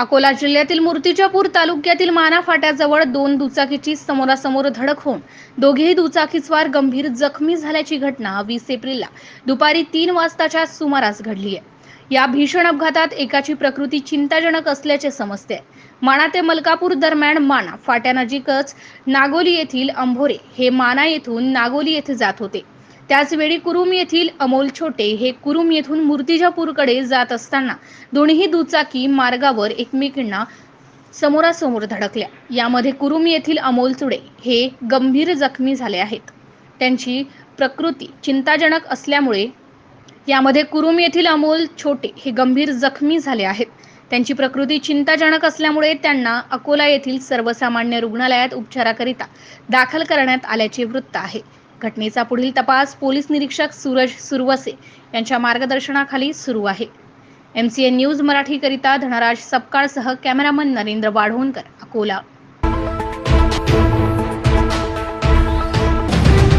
अकोला जिल्ह्यातील मूर्तिजापूर तालुक्यातील माना फाट्याजवळ दोन दुचाकीची समोरासमोर धडक होऊन दोघेही दुचाकीस्वार गंभीर जखमी झाल्याची घटना वीस एप्रिलला दुपारी तीन वाजताच्या सुमारास घडली आहे. या भीषण अपघातात एकाची प्रकृती चिंताजनक असल्याचे समजते. माणा ते मलकापूर दरम्यान माना फाट्यानजीकच नागोली येथील अंभोरे हे माना येथून नागोली येथे जात होते. त्याचवेळी कुरुम येथील अमोल छोटे हे कुरुम येथून मूर्तिजापूरकडे जात असताना दोन्ही दुचाकी मार्गावर एकमेकींना समोरासमोर धडकल्या. यामध्ये कुरुम येथील अमोल चुडे हे गंभीर जखमी झाले आहेत. त्यांची प्रकृती चिंताजनक असल्यामुळे यामध्ये कुरुम येथील अमोल छोटे हे गंभीर जखमी झाले आहेत. त्यांची प्रकृती चिंताजनक असल्यामुळे त्यांना अकोला येथील सर्वसामान्य रुग्णालयात उपचाराकरिता दाखल करण्यात आल्याचे वृत्त आहे. घटनेचा पुढील तपास पोलीस निरीक्षक सूरज सुरवसे यांच्या मार्गदर्शनाखाली सुरू आहे. एम सी एन न्यूज मराठीकरिता धनराज सपकाळसह कॅमेरामन नरेंद्र वाढवणकर अकोला.